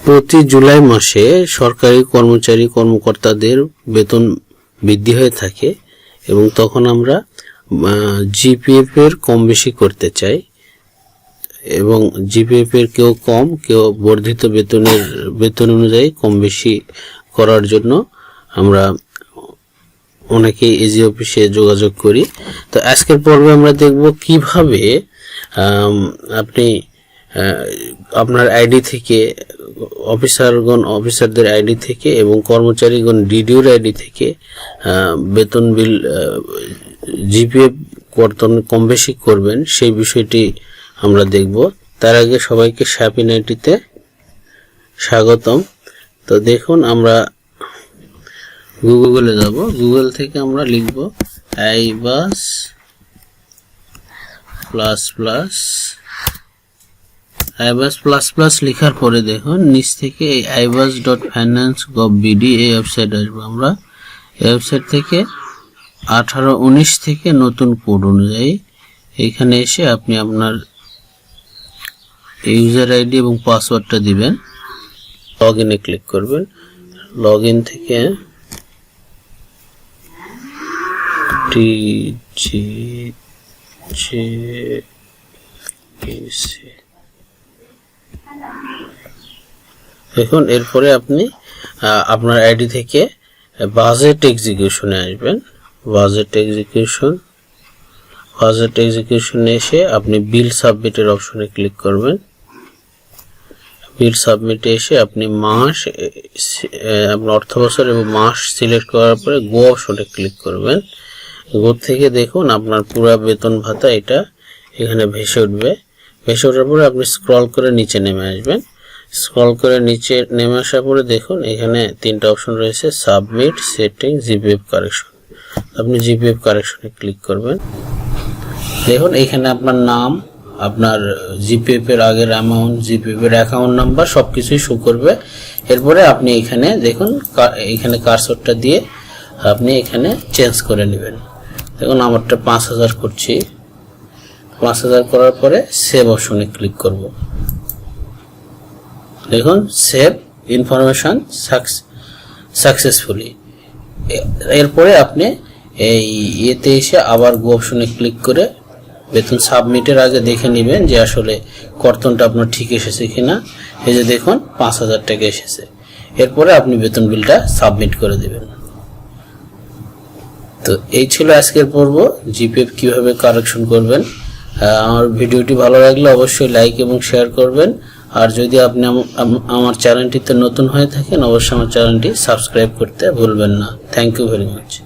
প্রতি জুলাই মাসে সরকারি কর্মচারী কর্মকর্তাদের বেতন বৃদ্ধি হয়ে থাকে এবং তখন আমরা জিপিএফ এর কম বেশি করতে চাই এবং জিপিএফ এর কেউ কম, কেউ বর্ধিত বেতনের, বেতন অনুযায়ী কম বেশি করার জন্য আমরা অনেকে এজি অফিসে যোগাযোগ করি। তো আজকের পর্বে আমরা দেখব কীভাবে আপনি আপনার আইডি থেকে অফিসারগণ, অফিসারদের আইডি থেকে এবং কর্মচারীগণ ডিডিওর আইডি থেকে বেতন বিল জিপিএফ কর্তন কম বেশি করবেন, সেই বিষয়টি আমরা দেখব। তার আগে সবাইকে শ্যাপি নাইটিতে স্বাগতম। তো দেখুন, আমরা গুগলে যাব। গুগল থেকে আমরা লিখব iBAS plus plus iBAS plus plus লেখার পরে দেখুন, নিচ থেকে এই iBAS dot finance gov BD এই ওয়েবসাইট আসব আমরা। এই ওয়েবসাইট থেকে আঠারো উনিশ থেকে নতুন কোড অনুযায়ী এখানে এসে আপনি আপনার ইউজার আইডি এবং পাসওয়ার্ডটা দিবেন। লগ ইনে ক্লিক করবেন। লগ ইন থেকে টি জি সি দেখুন, এরপরে আপনি আপনার আইডি থেকে বাজেট এক্সিকিউশনে আসবেন। বাজেট এক্সিকিউশন বাজেট এক্সিকিউশনে এসে আপনি বিল সাবমিটের অপশনে ক্লিক করবেন। বিল সাবমিটে এসে আপনি মাস আপনার অর্থ বছর এবং মাস সিলেক্ট করার পরে গো অপশনে ক্লিক করবেন। গো থেকে দেখুন, আপনার পুরো বেতন ভাতা এটা এখানে ভেসে উঠবে। ভেসে ওঠার পরে আপনি স্ক্রল করে নিচে নেমে আসবেন। স্ক্রল করে নিচে নেমে আসার পরে দেখুন, এখানে তিনটা অপশন রয়েছে সাবমিট সেটিং জিপিএফ কারেকশন আপনি জিপিএফ কারেকশনে ক্লিক করবেন। দেখুন, এখানে আপনার নাম, আপনার জিপিএফ এর আগের অ্যামাউন্ট জিপিএফ এর অ্যাকাউন্ট নাম্বার সবকিছুই শো করবে। এরপরে আপনি এখানে দেখুন এখানে কারসরটা দিয়ে আপনি এখানে চেঞ্জ করে নেবেন। দেখুন, আমারটা পাঁচ হাজার করছি। পাঁচ হাজার করার পরে সেভ অপশনে ক্লিক করব। দেখুন সেভ ইনফরমেশন সাকসেসফুলি এরপরে আপনি এই ইয়েতে এসে আবার গো অপশনে ক্লিক করে বেতন সাবমিটের আগে দেখে নেবেন যে আসলে কর্তনটা আপনার ঠিক এসেছে কিনা। এই যে দেখুন, পাঁচ হাজার টাকা এসেছে। এরপরে আপনি বেতন বিলটা সাবমিট করে দেবেন। তো এই ছিল আজকের পর্ব। জিপিএফ কীভাবে কারেকশন করবেন? আমার ভিডিওটি ভালো লাগলে অবশ্যই লাইক এবং শেয়ার করবেন। আর যদি আপনি আম- আম- আমার চ্যানেলটিতে নতুন হয়ে থাকেন, অবশ্যই আমার চ্যানেলটি সাবস্ক্রাইব করতে ভুলবেন না। Thank you very much